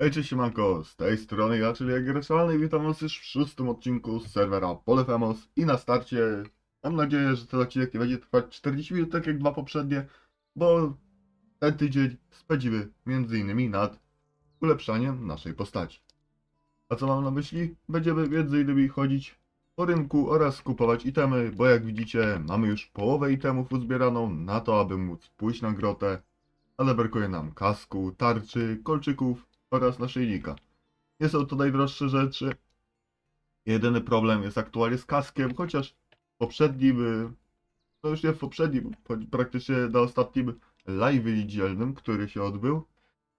Hej, cześć siemanko, z tej strony ja, czyli Agreszalny witam was już w szóstym odcinku z serwera Polefemos i na starcie mam nadzieję, że ten odcinek nie będzie trwać 40 minut, tak jak dwa poprzednie, bo ten tydzień spędzimy innymi nad ulepszaniem naszej postaci. A co mam na myśli? Będziemy innymi chodzić po rynku oraz kupować itemy, bo jak widzicie mamy już połowę itemów uzbieraną na to, aby móc pójść na grotę, ale brakuje nam kasku, tarczy, kolczyków oraz naszyjnika. Nie są to najdroższe rzeczy. Jedyny problem jest aktualnie z kaskiem, chociaż w poprzednim, y, no już nie w poprzednim, po- praktycznie na ostatnim live niedzielnym, który się odbył,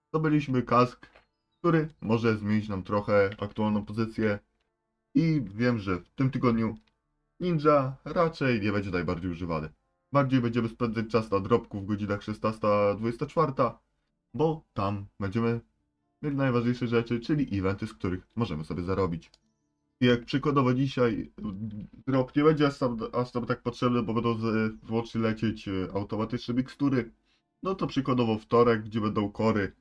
zdobyliśmy kask, który może zmienić nam trochę aktualną pozycję i wiem, że w tym tygodniu Ninja raczej nie będzie najbardziej używany. Bardziej będziemy spędzać czas na drobku w godzinach 16-24, bo tam będziemy najważniejsze rzeczy, czyli eventy, z których możemy sobie zarobić. Jak przykładowo dzisiaj drop nie będzie aż tam, tak potrzebny, bo będą wyłącznie lecieć e, automatyczne mikstury, no to przykładowo wtorek, gdzie będą kory,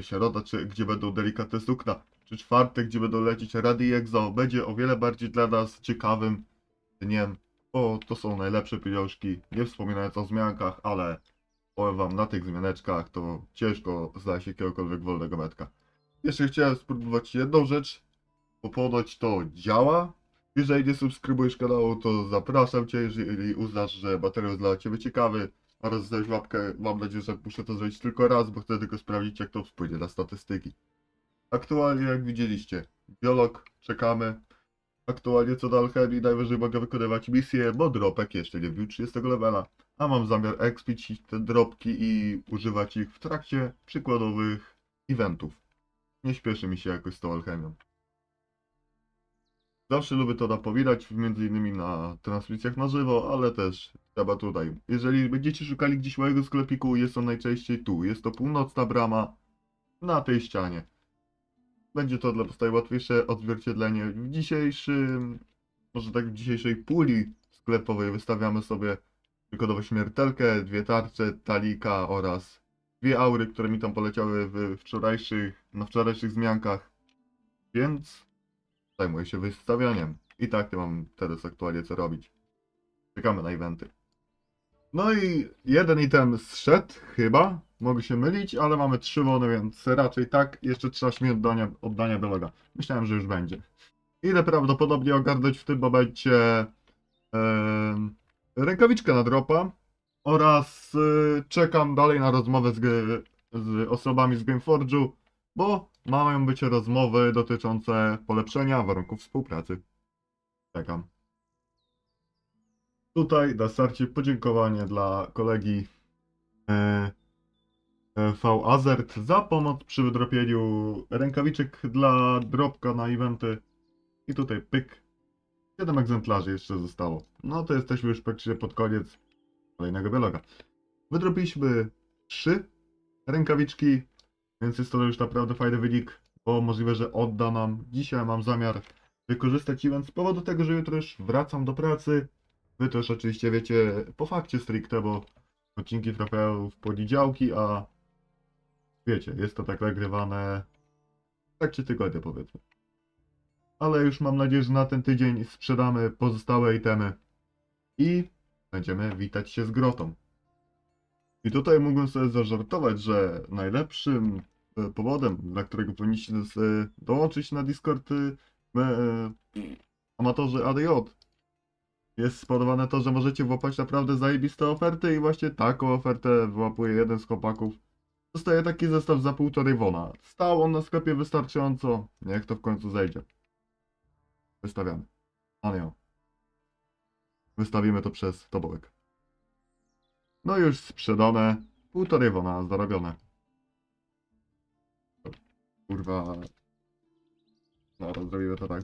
środa, czy gdzie będą delikatne sukna, czy czwartek, gdzie będą lecieć Rady i Exo, będzie o wiele bardziej dla nas ciekawym dniem, bo to są najlepsze pieniążki, nie wspominając o zmiankach, ale powiem wam, na tych zmianeczkach to ciężko znaleźć jakiegokolwiek wolnego metka. Jeszcze chciałem spróbować jedną rzecz, bo ponoć to działa. Jeżeli nie subskrybujesz kanału, to zapraszam Cię, jeżeli uznasz, że materiał jest dla Ciebie ciekawy, oraz zdać łapkę, mam nadzieję, że muszę to zrobić tylko raz, bo chcę tylko sprawdzić, jak to wpłynie na statystyki. Aktualnie, jak widzieliście, biolog, czekamy. Aktualnie co do alchemii, najwyżej mogę wykonywać misje, bo dropek jeszcze nie wbił 30 levela, a mam zamiar expić te dropki i używać ich w trakcie przykładowych eventów. Nie śpieszy mi się jakoś z tą alchemią. Zawsze lubię to napominać, między innymi na transmisjach na żywo, ale też trzeba tutaj. Jeżeli będziecie szukali gdzieś mojego sklepiku, jest on najczęściej tu. Jest to północna brama na tej ścianie. Będzie to dla was najłatwiejsze odzwierciedlenie. W dzisiejszym, może tak w dzisiejszej puli sklepowej wystawiamy sobie przykładowo śmiertelkę, dwie tarcze, talika oraz dwie aury, które mi tam poleciały w wczorajszych, na wczorajszych zmiankach. Więc zajmuję się wystawianiem. I tak nie mam teraz aktualnie co robić. Czekamy na eventy. No i jeden item zszedł, chyba. Mogę się mylić, ale mamy trzy wony, więc raczej tak. Jeszcze 13 minut oddania, oddania biologa. Myślałem, że już będzie. Idę prawdopodobnie ogarnąć w tym momencie em, rękawiczkę na dropa oraz y, czekam dalej na rozmowę z, z osobami z Gameforge'u, bo mają być rozmowy dotyczące polepszenia warunków współpracy. Czekam. Tutaj na starcie podziękowanie dla kolegi e, e, V. Azert za pomoc przy wydropieniu rękawiczek dla dropka na eventy. I tutaj pyk. 7 egzemplarzy jeszcze zostało. No to jesteśmy już praktycznie pod koniec kolejnego biologa. Wydropiliśmy 3 rękawiczki, więc jest to już naprawdę fajny wynik, bo możliwe, że odda nam. Dzisiaj mam zamiar wykorzystać event z powodu tego, że jutro już wracam do pracy. Wy też oczywiście wiecie po fakcie stricte, bo odcinki trafiają w poniedziałki, a wiecie, jest to tak nagrywane w trakcie tygodnia powiedzmy. Ale już mam nadzieję, że na ten tydzień sprzedamy pozostałe itemy i będziemy witać się z grotą. I tutaj mógłbym sobie zażartować, że najlepszym e, powodem, dla którego powinniście e, dołączyć na Discord e, e, amatorzy ADJ jest spowodowane to, że możecie włapać naprawdę zajebiste oferty i właśnie taką ofertę wyłapuje jeden z chłopaków. Dostaje taki zestaw za półtorej wona. Stał on na sklepie wystarczająco. Niech to w końcu zejdzie. Wystawiamy. Ja. Wystawimy to przez tobołek. No już sprzedane. Półtorej wona zarobione. Kurwa. No, zrobimy to tak.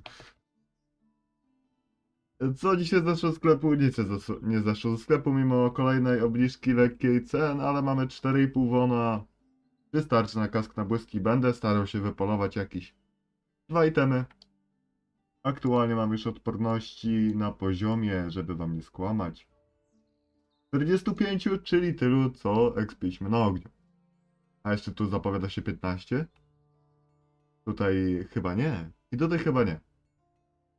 Co dzisiaj zeszło z sklepu? Nic nie zeszło ze sklepu mimo kolejnej obniżki lekkiej cen, ale mamy 4,5 wona. Wystarczy na kask na błyski. Będę starał się wypolować jakieś dwa itemy. Aktualnie mam już odporności na poziomie, żeby wam nie skłamać. 45, czyli tylu co ekspiliśmy na ogniu. A jeszcze tu zapowiada się 15. Tutaj chyba nie. I tutaj chyba nie.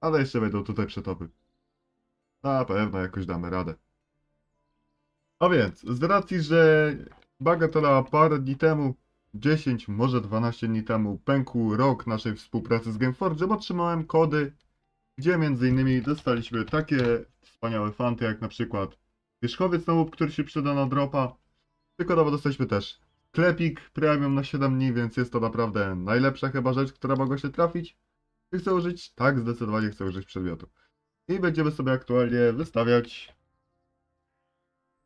Ale jeszcze będą tutaj przetopy. Na pewno jakoś damy radę. A więc, z racji, że Bagatela parę dni temu, 10, może 12 dni temu, pękł rok naszej współpracy z Gameforge'em, otrzymałem kody, gdzie innymi dostaliśmy takie wspaniałe fanty, jak na przykład wierzchowiec na łup, który się przyda na dropa. Przykładowo dostaliśmy też sklepik premium na 7 dni, więc jest to naprawdę najlepsza chyba rzecz, która mogła się trafić. Czy chcę użyć? Tak, zdecydowanie chcę użyć przedmiotu. I będziemy sobie aktualnie wystawiać.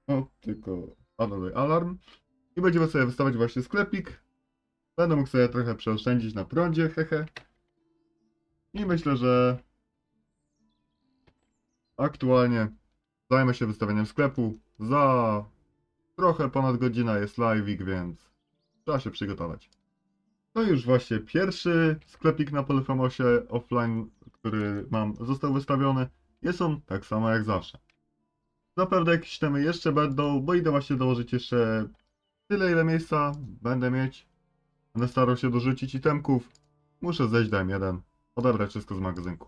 O, tylko anuluj alarm. I będziemy sobie wystawiać właśnie sklepik. Będę mógł sobie trochę przeoszczędzić na prądzie, hehe. I myślę, że aktualnie zajmę się wystawieniem sklepu. Za trochę ponad godzina jest live'ik, więc trzeba się przygotować. No i już właśnie pierwszy sklepik na Polyphemosie offline, który mam, został wystawiony. Jest on tak samo jak zawsze. Zapewne jakieś temy jeszcze będą, bo idę właśnie dołożyć jeszcze tyle, ile miejsca będę mieć. Będę starał się dorzucić itemków. Muszę zejść do M1, odebrać wszystko z magazynku.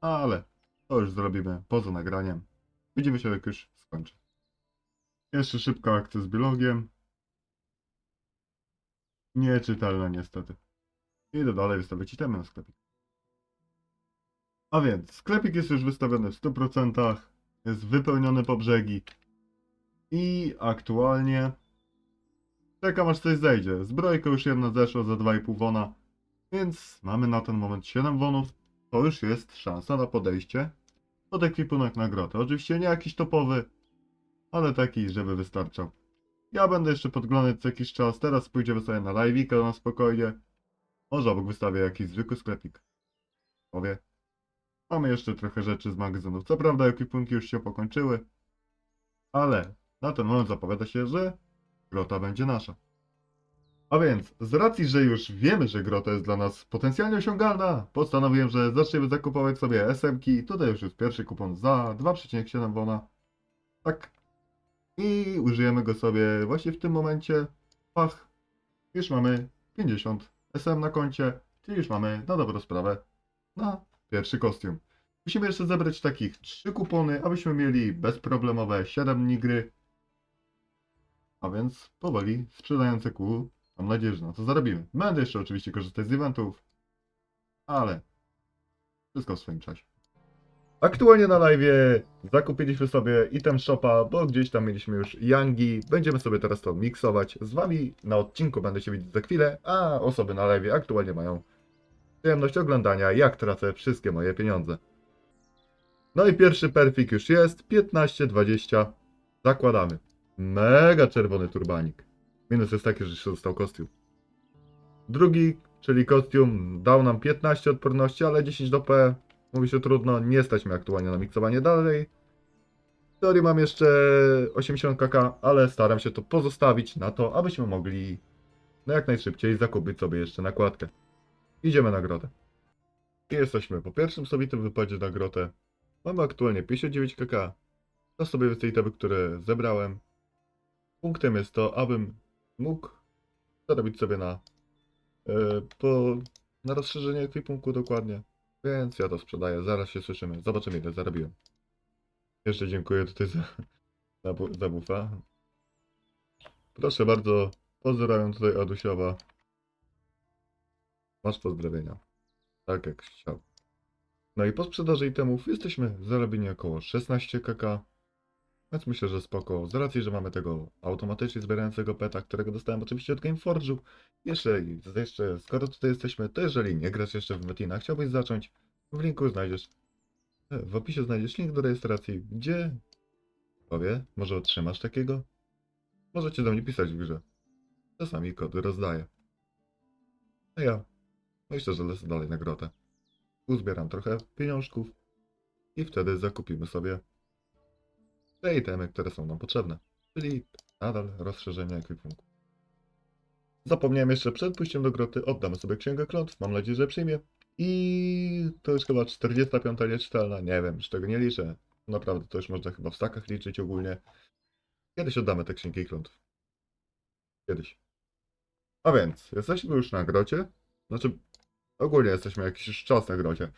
Ale to już zrobimy poza nagraniem. Widzimy się jak już skończę. Jeszcze szybka akcja z biologiem. Nieczytelne niestety. Idę dalej wystawić itemy na sklepik. A więc, sklepik jest już wystawiony w 100%, jest wypełniony po brzegi i aktualnie czekam aż coś zejdzie. Zbrojka już jedna zeszła za 2,5 wona, więc mamy na ten moment 7 wonów. To już jest szansa na podejście pod ekwipunek na. Oczywiście nie jakiś topowy, ale taki, żeby wystarczał. Ja będę jeszcze podglądać co jakiś czas. Teraz pójdziemy sobie na live'ika na spokojnie. Może obok wystawię jakiś zwykły sklepik. Powie. Mamy jeszcze trochę rzeczy z magazynów. Co prawda ekwipunki już się pokończyły. Ale na ten moment zapowiada się, że grota będzie nasza. A więc, z racji, że już wiemy, że grota jest dla nas potencjalnie osiągalna, postanowiłem, że zaczniemy zakupować sobie SM-ki. Tutaj już jest pierwszy kupon za 2,7 wona. Tak, i użyjemy go sobie właśnie w tym momencie. Pach, już mamy 50 SM na koncie, czyli już mamy na dobrą sprawę na pierwszy kostium. Musimy jeszcze zebrać takich 3 kupony, abyśmy mieli bezproblemowe 7 dni gry. A więc powoli sprzedające kół. Mam nadzieję, że na to zarobimy. Będę jeszcze oczywiście korzystać z eventów, ale wszystko w swoim czasie. Aktualnie na live zakupiliśmy sobie item shopa, bo gdzieś tam mieliśmy już Yangi. Będziemy sobie teraz to miksować. Z wami na odcinku będę się widzieć za chwilę, a osoby na live aktualnie mają przyjemność oglądania, jak tracę wszystkie moje pieniądze. No i pierwszy perfik już jest, 15-20. Zakładamy. Mega czerwony turbanik. Minus jest taki, że się został kostium. Drugi, czyli kostium, dał nam 15 odporności, ale 10 do P. Mówi się trudno, nie stać mnie aktualnie na miksowanie dalej. W teorii mam jeszcze 80 kk, ale staram się to pozostawić na to, abyśmy mogli no jak najszybciej zakupić sobie jeszcze nakładkę. Idziemy na grotę. I jesteśmy po pierwszym sobitym wypadzie na grotę. Mamy aktualnie 59 kk. To sobie te które zebrałem. Punktem jest to, abym mógł zarobić sobie na, yy, po, na rozszerzenie ekwipunku dokładnie. Więc ja to sprzedaję, zaraz się słyszymy. Zobaczymy ile zarobiłem. Jeszcze dziękuję tutaj za, za, za bufa. Proszę bardzo, pozdrawiam tutaj Adusiowa. Masz pozdrowienia. Tak jak chciał. No i po sprzedaży itemów jesteśmy zarobieni około 16 kk. Więc myślę, że spoko. Z racji, że mamy tego automatycznie zbierającego peta, którego dostałem oczywiście od Gameforge'u. Jeszcze, jeszcze, skoro tutaj jesteśmy, to jeżeli nie grasz jeszcze w Metina, chciałbyś zacząć, w linku znajdziesz, e, w opisie znajdziesz link do rejestracji, gdzie, powie, może otrzymasz takiego? Możecie do mnie pisać w grze. Czasami kody rozdaję. A ja myślę, że lecę dalej na grotę. Uzbieram trochę pieniążków i wtedy zakupimy sobie te itemy, które są nam potrzebne. Czyli nadal rozszerzenie ekwipunku. Zapomniałem jeszcze przed pójściem do groty, oddamy sobie księgę klątw, mam nadzieję, że przyjmie. I to już chyba 45 nieczytelna, nie wiem, już tego nie liczę. Naprawdę, to już można chyba w stakach liczyć ogólnie. Kiedyś oddamy te księgi klątw. Kiedyś. A więc, jesteśmy już na grocie. Znaczy, Ogólnie jesteśmy jakiś czas na grocie.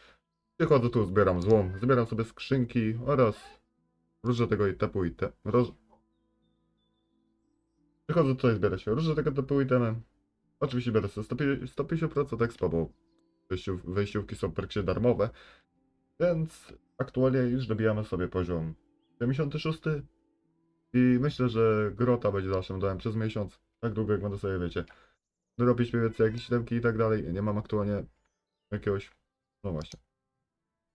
Przychodzę tu, zbieram złom, zbieram sobie skrzynki oraz różne tego i typu i te... Roz... Przychodzę tutaj zbierać się różne tego typu itemy. Oczywiście biorę sobie 150 150% expa, bo wejściów, wejściówki są praktycznie darmowe. Więc aktualnie już dobijamy sobie poziom 76. I myślę, że grota będzie naszym dołem przez miesiąc. Tak długo jak będę sobie, wiecie, robić mniej więcej jakieś siódemki i tak dalej. Nie mam aktualnie jakiegoś, no właśnie.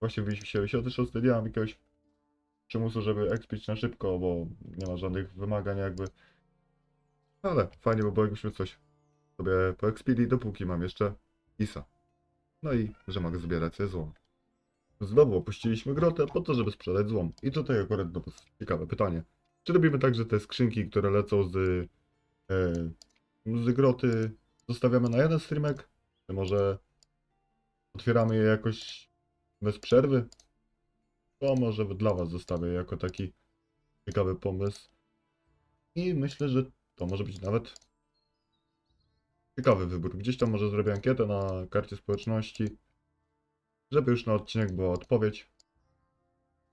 Właśnie w 76 nie mam jakiegoś przymusu, żeby expić na szybko, bo nie ma żadnych wymagań jakby. Ale fajnie by było, jakbyśmy coś sobie poexpili, dopóki mam jeszcze ISA. No i, że mogę zbierać sobie złom. Znowu opuściliśmy grotę po to, żeby sprzedać złom. I tutaj akurat was ciekawe pytanie. Czy robimy tak, że te skrzynki, które lecą z, e, z groty, zostawiamy na jeden streamek? Czy może otwieramy je jakoś bez przerwy? To może dla was zostawię jako taki ciekawy pomysł. I myślę, że to może być nawet ciekawy wybór. Gdzieś tam może zrobię ankietę na karcie społeczności, żeby już na odcinek była odpowiedź.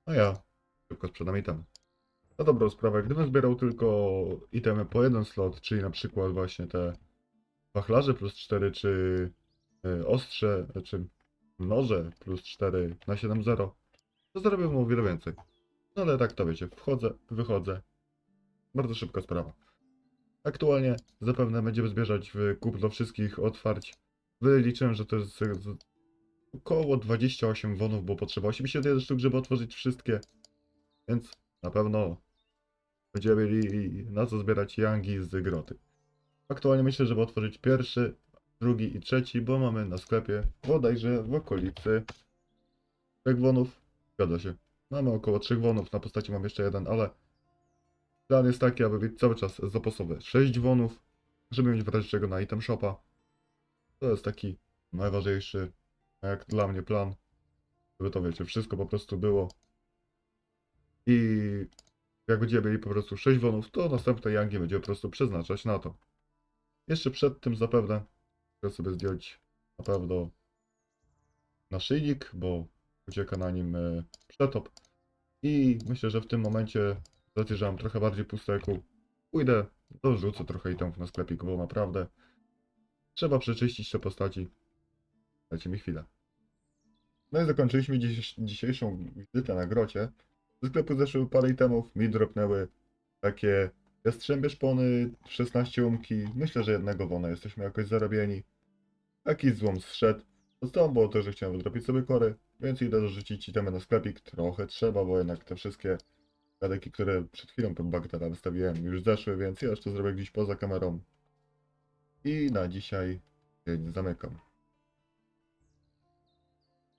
A ja szybko sprzedam itemy. Na dobrą sprawę, gdybym zbierał tylko itemy po jeden slot, czyli na przykład właśnie te wachlarze plus 4, czy y, ostrze, czy noże plus 4 na 7-0, to zrobiłbym o wiele więcej. No ale tak to wiecie, wchodzę, wychodzę. Bardzo szybka sprawa. Aktualnie zapewne będziemy zbierać w kup do wszystkich otwarć. Wyliczyłem, że to jest około 28 wonów, bo potrzeba 81 sztuk, żeby otworzyć wszystkie. Więc na pewno będziemy mieli na co zbierać yangi z groty. Aktualnie myślę, żeby otworzyć pierwszy, drugi i trzeci, bo mamy na sklepie bodajże w okolicy 3 wonów. Zgadza się. Mamy około 3 wonów, na postaci mam jeszcze jeden, ale plan jest taki, aby mieć cały czas zapasowe 6 wonów, żeby mieć w razie czego na item shopa. To jest taki najważniejszy, jak dla mnie plan, żeby to wiecie, wszystko po prostu było. I jak będziemy mieli po prostu 6 wonów, to następne yangi będzie po prostu przeznaczać na to. Jeszcze przed tym zapewne chcę sobie zdjąć na pewno naszyjnik, bo ucieka na nim e, przetop. I myślę, że w tym momencie, z racji, że mam trochę bardziej pusteku, pójdę, dorzucę trochę itemów na sklepiku, bo naprawdę trzeba przeczyścić te postaci. Dajcie mi chwilę. No i zakończyliśmy dziś, dzisiejszą wizytę na grocie. Do sklepu zeszły parę itemów, mi dropnęły takie jastrzębie szpony, 16 umki, myślę, że jednego wona jesteśmy jakoś zarobieni. Taki złom zszedł. Zostało było to, że chciałem wydropić sobie kory, więc idę dorzucić itemy na sklepik. Trochę trzeba, bo jednak te wszystkie gadeki, które przed chwilą bagdera wystawiłem, już zeszły, więc ja jeszcze zrobię gdzieś poza kamerą. I na dzisiaj dzień zamykam.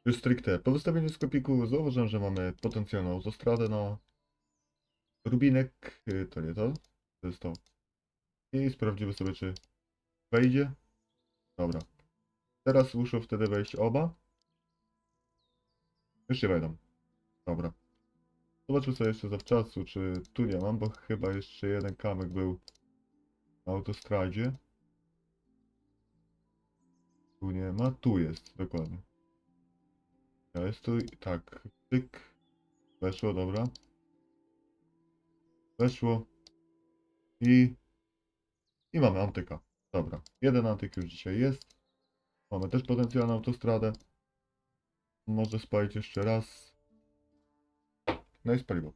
Już stricte po wystawieniu sklepiku zauważyłem, że mamy potencjalną autostradę na Rubinek, y, to nie to, to jest to. I sprawdzimy sobie, czy wejdzie. Dobra. Teraz muszą wtedy wejść oba. Już nie wejdą. Dobra. Zobaczmy sobie jeszcze zawczasu, czy tu nie mam, bo chyba jeszcze jeden kamyk był na autostradzie. Tu nie ma, tu jest, dokładnie. Ja jest tu, tak, tyk. Weszło, dobra. Weszło. I... I mamy antyka. Dobra. Jeden antyk już dzisiaj jest. Mamy też potencjalną autostradę. Może spalić jeszcze raz. No i spaliło.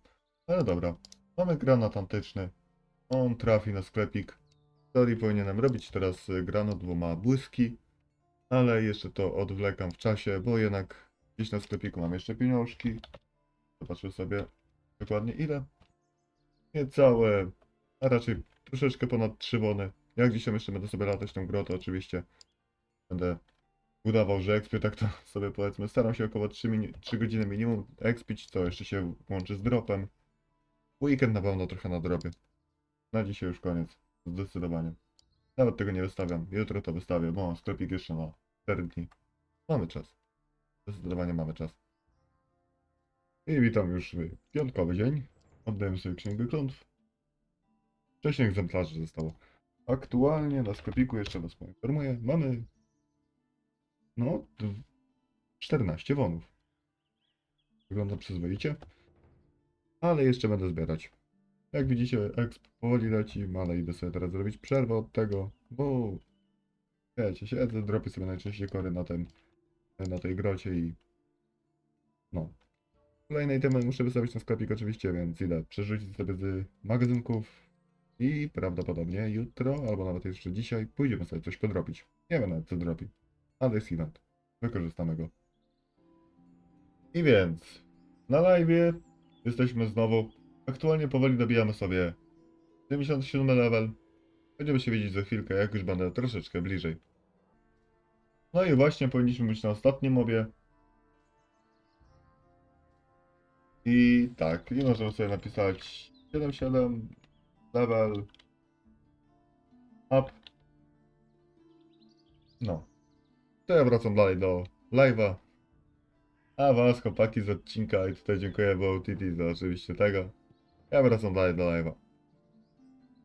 Ale dobra. Mamy granat antyczny. On trafi na sklepik. W teorii powinienem robić teraz y, granat, bo ma błyski. Ale jeszcze to odwlekam w czasie, bo jednak gdzieś na sklepiku mam jeszcze pieniążki. Zobaczmy sobie dokładnie ile. Niecałe, a raczej troszeczkę ponad 3 wony. Jak dzisiaj jeszcze będę sobie latać tą grotę, oczywiście będę udawał, że expię, tak to sobie powiedzmy. Staram się około 3, mini- 3 godziny minimum expić, to jeszcze się łączy z dropem. Weekend na pewno trochę nadrobię. Na dzisiaj już koniec, zdecydowanie. Nawet tego nie wystawiam, jutro to wystawię, bo mam sklepik jeszcze na 4 dni. Mamy czas. Zdecydowanie mamy czas. I witam już w piątkowy dzień. Oddaję sobie księgę klątw. Wcześniej egzemplarzy zostało. Aktualnie na sklepiku, jeszcze was poinformuję, mamy no, d- 14 wonów. Wygląda przyzwoicie. Ale jeszcze będę zbierać. Jak widzicie, exp powoli leci, ale idę sobie teraz zrobić przerwę od tego, bo wiecie, siedzę, dropię sobie najczęściej kory na tym, na tej grocie i no. Kolejne itemy muszę wystawić na sklepik oczywiście, więc idę przerzucić sobie z magazynków i prawdopodobnie jutro, albo nawet jeszcze dzisiaj, pójdziemy sobie coś podrobić. Nie wiem nawet co dropi, jest event. Wykorzystamy go. I więc, na live jesteśmy znowu. Aktualnie powoli dobijamy sobie 77 level. Będziemy się widzieć za chwilkę, jak już będę troszeczkę bliżej. No i właśnie powinniśmy być na ostatnim mobie. I tak, i możemy sobie napisać 77 level up. No. To ja wracam dalej do live'a. A was, chłopaki z odcinka i tutaj dziękuję BOTT za oczywiście tego. Ja wracam dalej do live'a.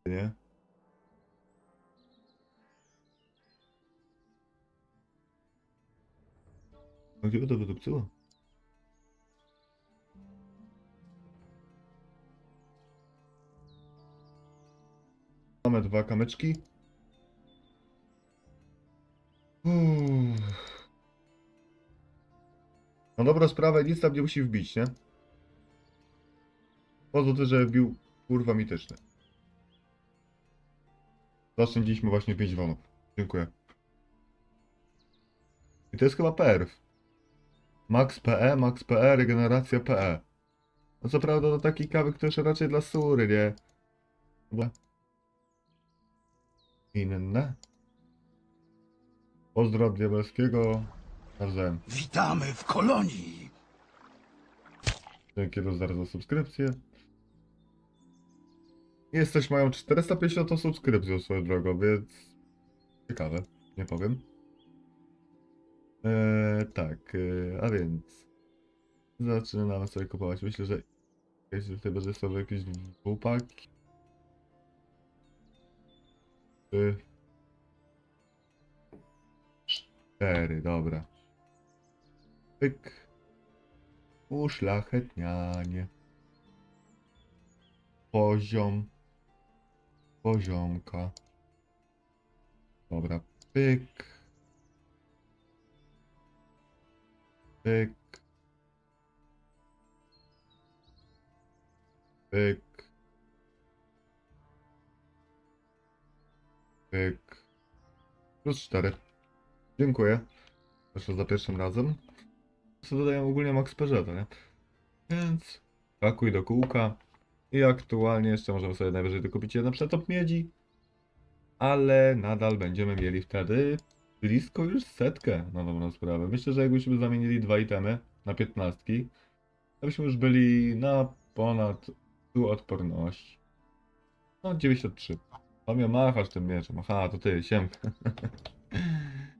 Nie? No gdzie by to wydupcyło? Mamy dwa kamyczki. Dobra sprawę, nic tam nie musi wbić, nie? Poza tym, że wbił kurwa mityczny. Zaoszczędziliśmy właśnie 5 wonów. Dziękuję. I to jest chyba perf. Max PE, Max PE, regeneracja PE. No co prawda to taki kawek to już raczej dla sury, nie? Inne. Pozdro diabelskiego. Nawzajem. Witamy w kolonii. Dzięki Rozdar za subskrypcję. Jest też mają 450 subskrypcji swoją drogą, więc ciekawe, nie powiem. Eee, tak, eee, a więc zaczynamy sobie kupować. Myślę, że jeśli tutaj będzie sobie jakieś dwupaki. Trzy. Cztery, dobra. Pyk. Uszlachetnianie. Poziom. Poziomka. Dobra, pyk. Pyk. Pyk. Pyk. Plus cztery. Dziękuję. Proszę za pierwszym razem co dodają ogólnie Max Peugeot, nie? Więc pakuj do kółka i aktualnie jeszcze możemy sobie najwyżej dokupić jeden przetop miedzi, ale nadal będziemy mieli wtedy blisko już setkę na dobrą sprawę. Myślę, że jakbyśmy zamienili dwa itemy na piętnastki, to byśmy już byli na ponad tu odporność. No 93. Tomio machasz tym mieczem. Aha, to ty, siemka.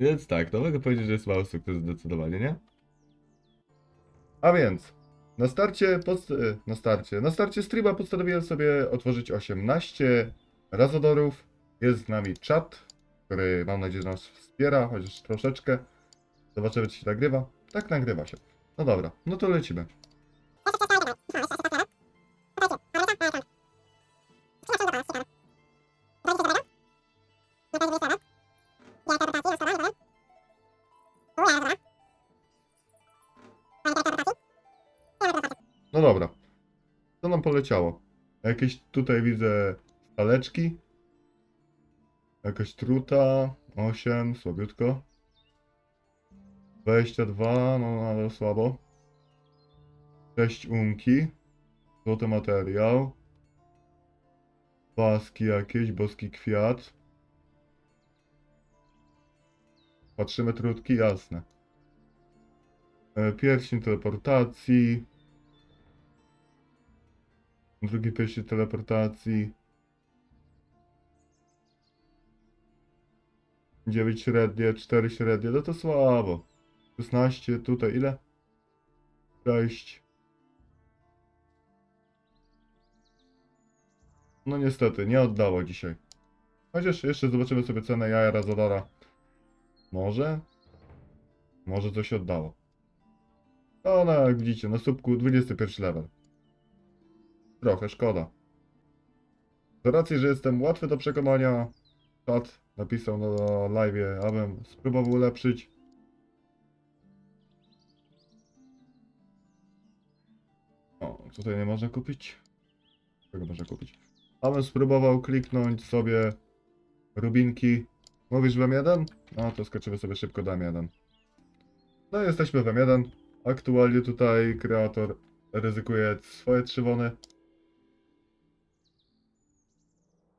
Więc tak, to mogę powiedzieć, że jest mały sukces zdecydowanie, nie? A więc, na starcie, post- e, na starcie, na starcie streama postanowiłem sobie otworzyć 18 razodorów. Jest z nami czat, który mam nadzieję, że nas wspiera, chociaż troszeczkę. Zobaczymy, czy się nagrywa. Tak, nagrywa się. No dobra, no to lecimy. No dobra. Co nam poleciało? Jakieś tutaj widzę staleczki. Jakaś truta. 8, słabiutko. 22, no ale słabo. 6 unki. Złoty materiał. Paski jakieś, boski kwiat. Patrzymy trutki, jasne. E, Pierścień teleportacji. Drugi pierścień teleportacji. 9 średnie, 4 średnie, no to słabo. 16, tutaj ile? 6. No niestety, nie oddało dzisiaj. Chociaż jeszcze zobaczymy sobie cenę jaja Razodora. Może? Może coś oddało. No, no, jak widzicie, na słupku 21 level. Trochę szkoda. Z racji, że jestem łatwy do przekonania, czat napisał na live, abym spróbował ulepszyć. O, tutaj nie można kupić. Czego można kupić? Abym spróbował kliknąć sobie rubinki. Mówisz w M1? No to skoczymy sobie szybko do M1. No jesteśmy w M1. Aktualnie tutaj kreator ryzykuje swoje trzy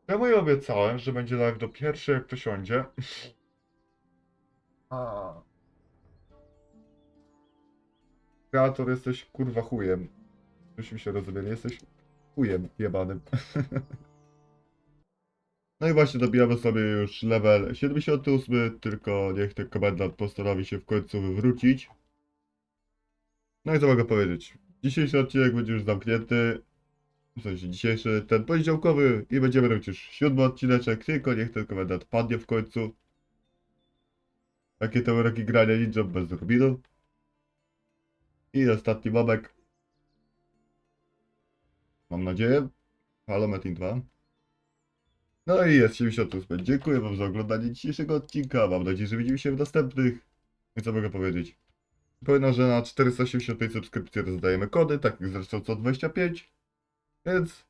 ja obiecałem, że będzie live do pierwszej jak to siądzie? A. Kreator jesteś kurwa chujem. Myśmy się rozumieli, jesteś chujem jebanym. No i właśnie dobijamy sobie już level 78, tylko niech ten komendant postanowi się w końcu wywrócić. No i co mogę powiedzieć? Dzisiejszy odcinek będzie już zamknięty. W sensie dzisiejszy, ten poniedziałkowy i będziemy robić już siódmy odcineczek, tylko niech ten komendant padnie w końcu. Takie te uroki grania ninja bez rubinu. I ostatni mobek. Mam nadzieję. Halo Metin 2. No i jest 78. Dziękuję wam za oglądanie dzisiejszego odcinka. Mam nadzieję, że widzimy się w następnych. I co mogę powiedzieć? Powiem, że na 485 subskrypcji rozdajemy kody, tak jak zresztą co 25. Więc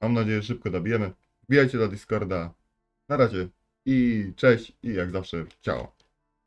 mam nadzieję, że szybko dobijemy. Wbijajcie na Discorda. Na razie. I cześć. I jak zawsze, ciao.